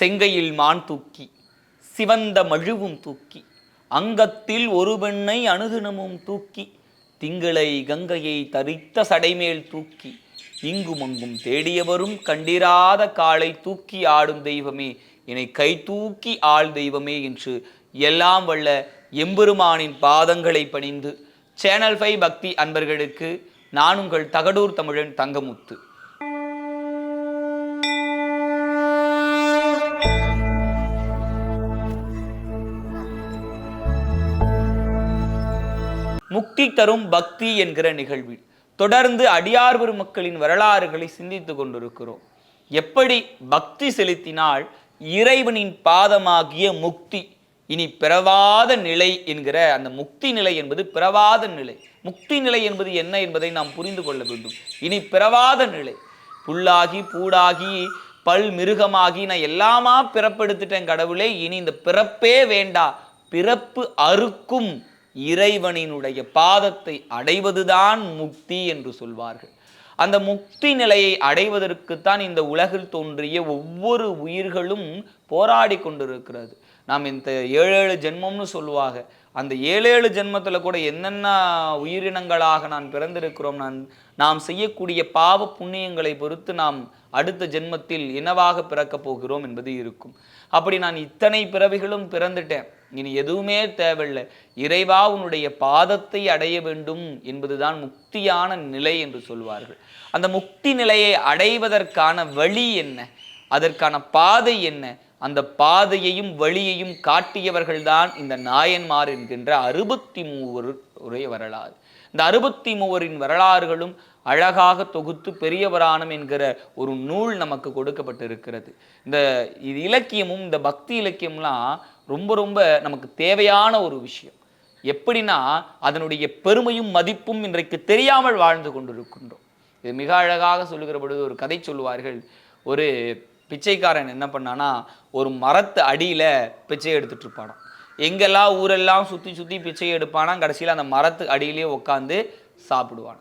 செங்கையில் மான் தூக்கி சிவந்த மழுவும் தூக்கி அங்கத்தில் ஒரு பெண்ணை அணுதினமும் தூக்கி திங்களை கங்கையை தரித்த சடைமேல் தூக்கி இங்கும் அங்கும் தேடியவரும் கண்டிராத காலை தூக்கி ஆடும் தெய்வமே என்னை கை தூக்கி ஆள் தெய்வமே என்று எல்லாம் வல்ல எம்பெருமானின் பாதங்களை பணிந்து சேனல் ஃபைவ் பக்தி அன்பர்களுக்கு நான் உங்கள் தகடூர் தமிழன் தங்கமுத்து. முக்தி தரும் பக்தி என்கிற நிகழ்வில் தொடர்ந்து அடியார்பெரு மக்களின் வரலாறுகளை சிந்தித்து கொண்டிருக்கிறோம். எப்படி பக்தி செலுத்தினால் இறைவனின் பாதமாகிய முக்தி இனி பிறவாத நிலை என்கிற அந்த முக்தி நிலை என்பது பிறவாத நிலை. முக்தி நிலை என்பது என்ன என்பதை நாம் புரிந்து கொள்ள வேண்டும். இனி பிறவாத நிலை. புல்லாகி பூடாகி பல் மிருகமாகி நான் எல்லாமா பிறப்பெடுத்துட்டேன் கடவுளே இனி இந்த பிறப்பே வேண்டா. பிறப்பு அறுக்கும் இறைவனினுடைய பாதத்தை அடைவதுதான் முக்தி என்று சொல்வார்கள். அந்த முக்தி நிலையை அடைவதற்குத்தான் இந்த உலகில் தோன்றிய ஒவ்வொரு உயிர்களும் போராடி கொண்டிருக்கிறது. நாம் இந்த ஏழு ஏழு ஜென்மம்னு சொல்லுவாங்க. அந்த ஏழு ஏழு ஜென்மத்தில் கூட என்னென்ன உயிரினங்களாக நான் பிறந்திருக்கிறோம் நான் நாம் செய்யக்கூடிய பாவ புண்ணியங்களை பொறுத்து நாம் அடுத்த ஜென்மத்தில் என்னவாக பிறக்கப் போகிறோம் என்பது இருக்கும். அப்படி நான் இத்தனை பிறவிகளும் பிறந்துட்டேன். இனி எதுவுமே தேவையில்லை. இறைவா உன்னுடைய பாதத்தை அடைய வேண்டும் என்பதுதான் முக்தியான நிலை என்று சொல்வார்கள். அந்த முக்தி நிலையை அடைவதற்கான வழி என்ன? அதற்கான பாதை என்ன? அந்த பாதையையும் வழியையும் காட்டியவர்கள்தான் இந்த நாயன்மார் என்கின்ற அறுபத்தி மூவர் உடைய வரலாறு. இந்த அறுபத்தி மூவரின் வரலாறுகளும் அழகாக தொகுத்து பெரியவரானம் என்கிற ஒரு நூல் நமக்கு கொடுக்கப்பட்டிருக்கிறது. இந்த இது இலக்கியமும் இந்த பக்தி இலக்கியம்லாம் ரொம்ப ரொம்ப நமக்கு தேவையான ஒரு விஷயம். எப்படின்னா அதனுடைய பெருமையும் மதிப்பும் இன்றைக்கு தெரியாமல் வாழ்ந்து கொண்டிருக்கின்றோம். இது மிக அழகாக சொல்லுகிற பொழுது ஒரு கதை சொல்லுவார்கள். ஒரு பிச்சைக்காரன் என்ன பண்ணானா ஒரு மரத்து அடியில் பிச்சை எடுத்துட்டு இருப்பானாம். எங்கெல்லாம் ஊரெல்லாம் சுற்றி சுற்றி பிச்சை எடுப்பானா கடைசியில் அந்த மரத்து அடியிலே உட்காந்து சாப்பிடுவான்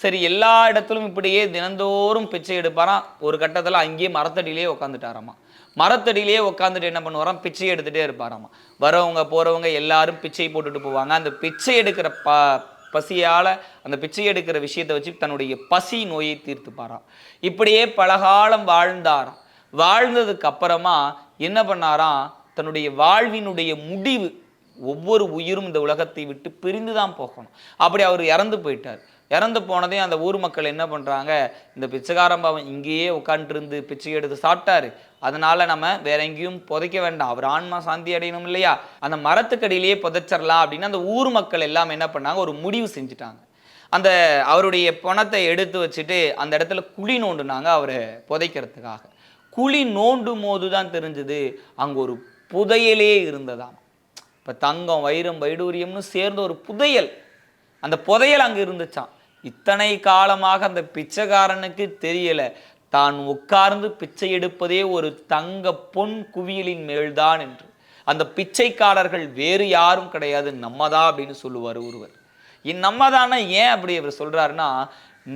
சரி எல்லா இடத்துலும் இப்படியே தினந்தோறும் பிச்சை எடுப்பாராம் ஒரு கட்டத்தில் அங்கேயே மரத்தடியிலே உட்காந்துட்டாராமா மரத்தடியிலேயே உட்காந்துட்டு என்ன பண்ணுவாராம்? பிச்சை எடுத்துகிட்டே இருப்பாராமா. வரவங்க போகிறவங்க எல்லாரும் பிச்சை போட்டுட்டு போவாங்க. அந்த பிச்சை எடுக்கிற ப பசியால் அந்த பிச்சை எடுக்கிற விஷயத்தை வச்சு தன்னுடைய பசி நோயை தீர்த்துப்பாராம். இப்படியே பலகாலம் வாழ்ந்தாராம். வாழ்ந்ததுக்கு அப்புறமா என்ன பண்ணாராம்? தன்னுடைய வாழ்வினுடைய முடிவு ஒவ்வொரு உயிரும் இந்த உலகத்தை விட்டு பிரிந்து தான் போகணும். அப்படி அவர் இறந்து போயிட்டார். இறந்து போனதையும் அந்த ஊர் மக்கள் என்ன பண்ணுறாங்க இந்த பிச்சைக்காரன் பாவம் இங்கேயே உட்காந்துருந்து பிச்சை எடுத்து சாப்பிட்டாரு. அதனால் நம்ம வேற எங்கேயும் புதைக்க வேண்டாம். அவர் ஆன்மா சாந்தி அடையணும் இல்லையா? அந்த மரத்துக்கடியிலேயே புதைச்சிடலாம் அப்படின்னு அந்த ஊர் மக்கள் எல்லாம் என்ன பண்ணாங்க? ஒரு முடிவு செஞ்சுட்டாங்க. அந்த அவருடைய பணத்தை எடுத்து வச்சுட்டு அந்த இடத்துல குழி நோண்டுனாங்க அவரை புதைக்கிறதுக்காக. குழி நோண்டும் போது தான் தெரிஞ்சது. அங்கே ஒரு புதையலே இருந்ததாம். இப்போ தங்கம் வைரம் வைடூரியம்னு சேர்ந்த ஒரு புதையல். அந்த புதையல் அங்கே இருந்துச்சான் இத்தனை காலமாக அந்த பிச்சைக்காரனுக்கு தெரியலை. தான் உட்கார்ந்து பிச்சை எடுப்பதே ஒரு தங்க பொன் குவியலின் மேல்தான் என்று. அந்த பிச்சைக்காரர்கள் வேறு யாரும் கிடையாது. நம்மதான் அப்படின்னு சொல்லுவார் ஒருவர். இந் நம்ம தானே ஏன் அப்படி அவர் சொல்றாருன்னா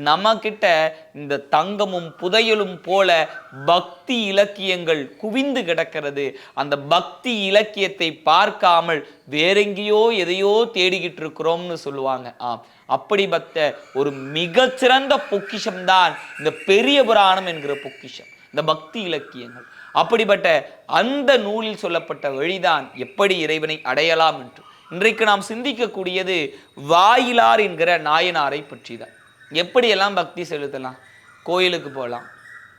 நம்மக்கிட்ட இந்த தங்கமும் புதையலும் போல பக்தி இலக்கியங்கள் குவிந்து கிடக்கிறது. அந்த பக்தி இலக்கியத்தை பார்க்காமல் வேறெங்கேயோ எதையோ தேடிக்கிட்டு இருக்கிறோம்னு சொல்லுவாங்க. ஆம். அப்படிப்பட்ட ஒரு மிகச்சிறந்த பொக்கிஷம்தான் இந்த பெரிய புராணம் என்கிற பொக்கிஷம். இந்த பக்தி இலக்கியங்கள். அப்படிப்பட்ட அந்த நூலில் சொல்லப்பட்ட வழிதான் எப்படி இறைவனை அடையலாம் என்று. இன்றைக்கு நாம் சிந்திக்கக்கூடியது வாயிலார் என்கிற நாயனாரை பற்றிதான். எப்படியெல்லாம் பக்தி செலுத்தலாம்? கோயிலுக்கு போகலாம்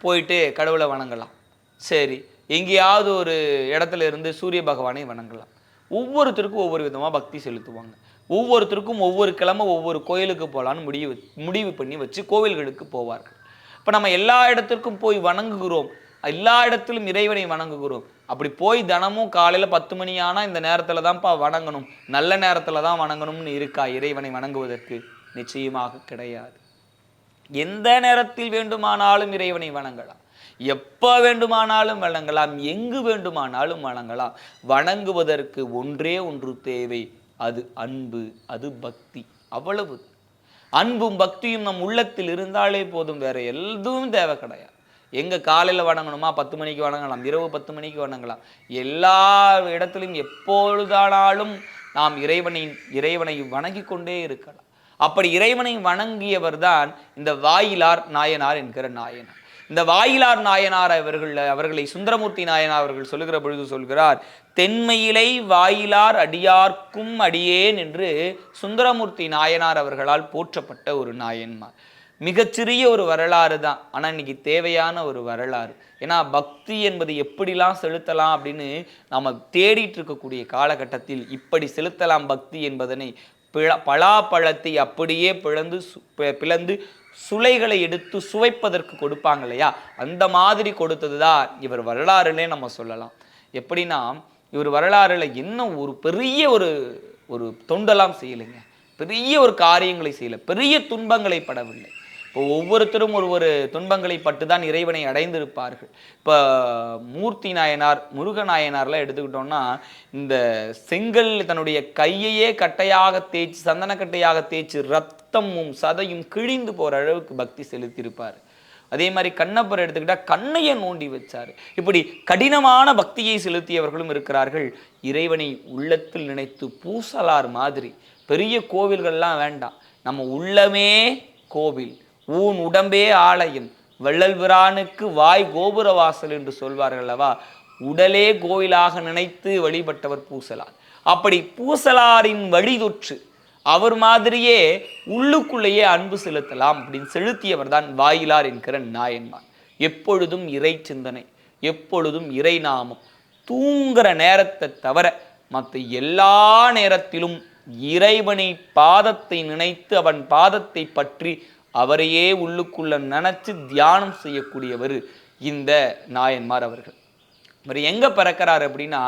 போயிட்டு கடவுளை வணங்கலாம். சரி எங்கேயாவது ஒரு இடத்துல இருந்து சூரிய பகவானை வணங்கலாம். ஒவ்வொருத்தருக்கும் ஒவ்வொரு விதமாக பக்தி செலுத்துவாங்க. ஒவ்வொருத்தருக்கும் ஒவ்வொரு கிழமை ஒவ்வொரு கோயிலுக்கு போகலான்னு முடிவு முடிவு பண்ணி வச்சு கோவில்களுக்கு போவார்கள். இப்போ நம்ம எல்லா இடத்திற்கும் போய் வணங்குகிறோம். எல்லா இடத்திலும் இறைவனை வணங்குகிறோம். அப்படி போய் தினமும் காலையில் பத்து மணி ஆனால் இந்த நேரத்தில் தான்ப்பா வணங்கணும். நல்ல நேரத்தில் தான் வணங்கணும்னு இருக்கா இறைவனை வணங்குவதற்கு? நிச்சயமாக கிடையாது. எந்த நேரத்தில் வேண்டுமானாலும் இறைவனை வணங்கலாம். எப்போ வேண்டுமானாலும் வணங்கலாம் எங்கு வேண்டுமானாலும் வணங்கலாம் வணங்குவதற்கு ஒன்றே ஒன்று தேவை அது அன்பு அது பக்தி அவ்வளவு. அன்பும் பக்தியும் நம் உள்ளத்தில் இருந்தாலே போதும் வேற எதுவும் தேவை கிடையாது. எங்க காலையில வணங்கணுமா? பத்து மணிக்கு வணங்கலாம் இரவு பத்து மணிக்கு வணங்கலாம். எல்லா இடத்திலும் எப்பொழுதானாலும் நாம் இறைவனின் இறைவனை வணங்கி கொண்டே இருக்கலாம். அப்படி இறைவனை வணங்கியவர் தான் இந்த வாயிலார் நாயனார் என்கிற நாயனார். இந்த வாயிலார் நாயனார் அவர்கள் அவர்களை சுந்தரமூர்த்தி நாயனார் அவர்கள் சொல்லுகிற பொழுது சொல்கிறார் தென்மையிலை வாயிலார் அடியார்க்கும் அடியேன் என்று சுந்தரமூர்த்தி நாயனார் அவர்களால் போற்றப்பட்ட ஒரு நாயன்மார். மிகச்சிறிய ஒரு வரலாறு தான் ஆனால் இன்னைக்கு தேவையான ஒரு வரலாறு. ஏன்னா பக்தி என்பது எப்படிலாம் செலுத்தலாம் அப்படின்னு நம்ம தேடிட்டு இருக்கக்கூடிய காலகட்டத்தில் இப்படி செலுத்தலாம் பக்தி என்பதனை பிழ பலாப்பழத்தை அப்படியே பிளந்து சு- பிளந்து சுளைகளை எடுத்து சுவைப்பதற்கு கொடுப்பாங்க இல்லையா? அந்த மாதிரி கொடுத்தது தான் இவர் வரலாறுலே நம்ம சொல்லலாம். எப்படின்னா இவர் வரலாறுல இன்னும் ஒரு பெரிய ஒரு ஒரு தொண்டெல்லாம் செய்யலைங்க. பெரிய ஒரு காரியங்களை செய்யலை. பெரிய துன்பங்களை படவில்லை. இப்போ ஒவ்வொருத்தரும் ஒரு ஒரு துன்பங்களை பட்டு தான் இறைவனை அடைந்திருப்பார்கள். இப்போ மூர்த்தி நாயனார் முருகநாயனார்லாம் எடுத்துக்கிட்டோம்னா இந்த செங்கல் தன்னுடைய கையையே கட்டையாக தேய்ச்சி சந்தனக்கட்டையாக தேய்ச்சி ரத்தமும் சதையும் கிழிந்து போகிற அளவுக்கு பக்தி செலுத்தியிருப்பார். அதே மாதிரி கண்ணப்பர் எடுத்துக்கிட்டா கண்ணையை நோண்டி வச்சார். இப்படி கடினமான பக்தியை செலுத்தியவர்களும் இருக்கிறார்கள். இறைவனை உள்ளத்தில் நினைத்து பூசலார் மாதிரி. பெரிய கோவில்கள்லாம் வேண்டாம். நம்ம உள்ளமே கோவில். ஊன் உடம்பே ஆலயம் வள்ளல் பிரானுக்கு வாய் கோபுர வாசல் என்று சொல்வார்கள் அல்லவா? உடலே கோயிலாக நினைத்து வழிபட்டவர் பூசலார். அப்படி பூசலாரின் வழிதொற்று அவர் மாதிரியே உள்ளுக்குள்ளேயே அன்பு செலுத்தலாம் அப்படின்னு செலுத்தியவர் தான் வாயிலார் என்கிற நாயன்மார். எப்பொழுதும் இறை சிந்தனை எப்பொழுதும் இறை நாமம் தூங்குற நேரத்தை தவிர மற்ற எல்லா நேரத்திலும் இறைவனை பாதத்தை நினைத்து அவன் பாதத்தை பற்றி அவரையே உள்ளுக்குள்ள நினச்சி தியானம் செய்யக்கூடியவர் இந்த நாயன்மார் அவர்கள். இவர் எங்கே பிறக்கிறார் அப்படின்னா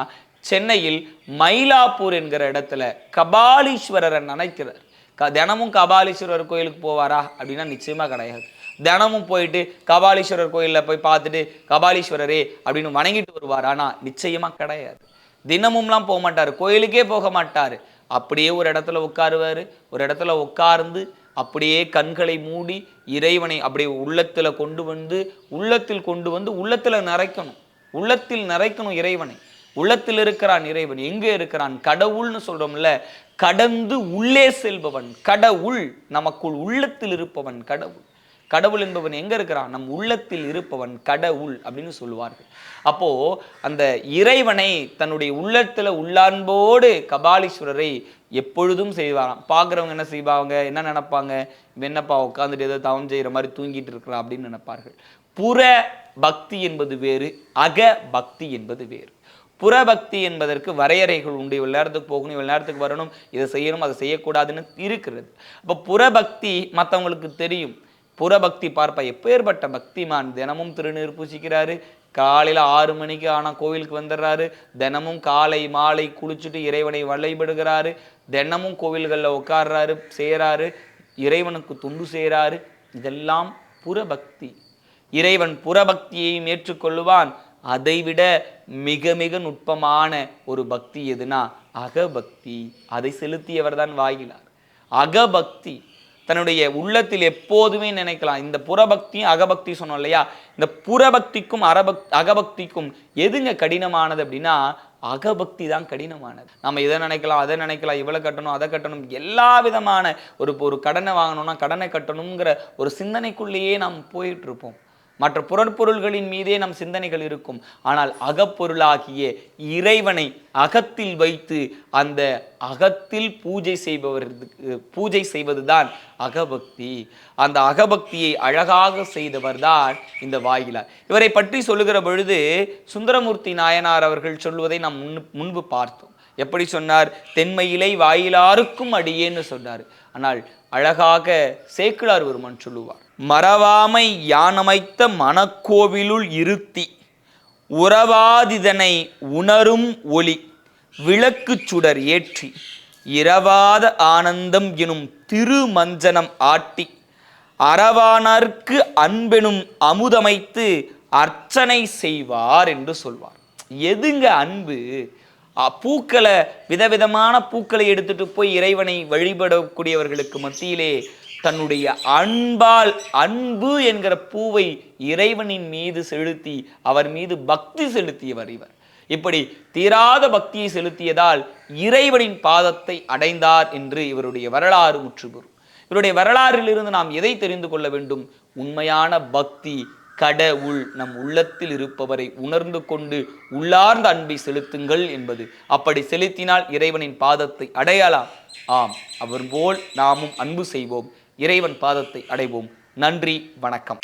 சென்னையில் மயிலாப்பூர் என்கிற இடத்துல கபாலீஸ்வரரை நினைக்கிறார். க தினமும் கபாலீஸ்வரர் கோயிலுக்கு போவாரா? அப்படின்னா நிச்சயமாக கிடையாது. தினமும் போயிட்டு கபாலீஸ்வரர் கோயிலில் போய் பார்த்துட்டு கபாலீஸ்வரரே அப்படின்னு வணங்கிட்டு வருவார். ஆனால் நிச்சயமாக கிடையாது. தினமும்லாம் போக மாட்டார். கோயிலுக்கே போக மாட்டார். அப்படியே ஒரு இடத்துல உட்காருவார். ஒரு இடத்துல உட்கார்ந்து அப்படியே கண்களை மூடி இறைவனை அப்படியே உள்ளத்தில் கொண்டு வந்து உள்ளத்தில் கொண்டு வந்து உள்ளத்தில் நிறைக்கணும் உள்ளத்தில் நிறைக்கணும் இறைவனை. உள்ளத்தில் இருக்கிறான் இறைவன் எங்கே இருக்கிறான்? கடவுள்னு சொல்கிறோம்ல கடந்து உள்ளே செல்பவன் கடவுள் நமக்குள் உள்ளத்தில் இருப்பவன் கடவுள். கடவுள் என்பவன் எங்க இருக்கிறான்? நம் உள்ளத்தில் இருப்பவன் கடவுள் அப்படின்னு சொல்லுவார்கள். அப்போ அந்த இறைவனை தன்னுடைய உள்ளத்துல உள்ளான்போடு கபாலீஸ்வரரை எப்பொழுதும் செய்வாராம். பார்க்குறவங்க என்ன செய்வாங்க? என்ன நினைப்பாங்க? என்னப்பா உட்காந்துட்டு ஏதோ தவம் செய்யற மாதிரி தூங்கிட்டு இருக்கிறான் அப்படின்னு நினைப்பார்கள். புற பக்தி என்பது வேறு அக பக்தி என்பது வேறு. புறபக்தி என்பதற்கு வரையறைகள் உண்டு. இவ்வளவு நேரத்துக்கு போகணும் இவ்வளவு நேரத்துக்கு வரணும் இதை செய்யணும் அதை செய்யக்கூடாதுன்னு இருக்கிறது. அப்போ புறபக்தி மற்றவங்களுக்கு தெரியும். புறபக்தி பார்ப்பா எப்பேற்பட்ட பக்திமான் தினமும் திருநீர் பூசிக்கிறாரு. காலையில் ஆறு மணிக்கு ஆனால் கோவிலுக்கு வந்துடுறாரு. தினமும் காலை மாலை குளிச்சுட்டு இறைவனை வழிபடுகிறாரு. தினமும் கோவில்களில் உட்கார்றாரு செய்கிறாரு இறைவனுக்கு துண்டு செய்கிறாரு இதெல்லாம் புறபக்தி. இறைவன் புறபக்தியையும் ஏற்றுக்கொள்ளுவான். அதைவிட மிக மிக நுட்பமான ஒரு பக்தி எதுனா அகபக்தி. அதை செலுத்தியவர் தான் வாயிலார். அகபக்தி. தன்னுடைய உள்ளத்தில் எப்போதுமே நினைக்கலாம். இந்த புறபக்தியும் அகபக்தி சொன்னோம் இல்லையா? இந்த புறபக்திக்கும் அரபக் அகபக்திக்கும் எதுங்க கடினமானது அப்படின்னா அகபக்தி தான் கடினமானது. நம்ம இதை நினைக்கலாம் அதை நினைக்கலாம் இவ்வளோ கட்டணும் அதை கட்டணும் எல்லா விதமான ஒரு ஒரு கடனை வாங்கணும்னா கடனை கட்டணுங்கிற ஒரு சிந்தனைக்குள்ளேயே நாம் போயிட்டு இருப்போம். மற்ற புறப்பொருள்களின் மீதே நம் சிந்தனைகள் இருக்கும். ஆனால் அகப்பொருளாகிய இறைவனை அகத்தில் வைத்து அந்த அகத்தில் பூஜை செய்பவருக்கு பூஜை செய்வதுதான் அகபக்தி. அந்த அகபக்தியை அழகாக செய்தவர்தான் இந்த வாயிலார். இவரை பற்றி சொல்லுகிற பொழுது சுந்தரமூர்த்தி நாயனார் அவர்கள் சொல்வதை நாம் முன் முன்பு பார்த்தோம். எப்படி சொன்னார்? தென்மையிலை வாயிலாருக்கும் அடியேன்னு சொன்னார். ஆனால் அழகாக சேக்கிழார் ஒருமன் சொல்லுவார். மறவாமை யானமைத்த மனக்கோவிலுள் இருத்தி உறவாதிதனை உணரும் ஒளி விளக்கு சுடர் ஏற்றி இரவாத ஆனந்தம் எனும் திருமஞ்சனம் ஆட்டி அரவானர்க்கு அன்பெனும் அமுதமைத்து அர்ச்சனை செய்வார் என்று சொல்வார். எதுங்க அன்பு? பூக்களை விதவிதமான பூக்களை எடுத்துட்டு போய் இறைவனை வழிபடக்கூடியவர்களுக்கு மத்தியிலே தன்னுடைய அன்பால் அன்பு என்கிற பூவை இறைவனின் மீது செலுத்தி அவர் மீது பக்தி செலுத்தியவர் இவர். இப்படி தீராத பக்தியை செலுத்தியதால் இறைவனின் பாதத்தை அடைந்தார் என்று இவருடைய வரலாறு முற்றுபெறும். இவருடைய வரலாறிலிருந்து நாம் எதை தெரிந்து கொள்ள வேண்டும்? உண்மையான பக்தி கடவுள் நம் உள்ளத்தில் இருப்பவரை உணர்ந்து கொண்டு உள்ளார்ந்த அன்பை செலுத்துங்கள் என்பது. அப்படி செலுத்தினால் இறைவனின் பாதத்தை அடையலாம். ஆம் அவர் போல் நாமும் அன்பு செய்வோம். இறைவன் பாதத்தை அடைவோம். நன்றி வணக்கம்.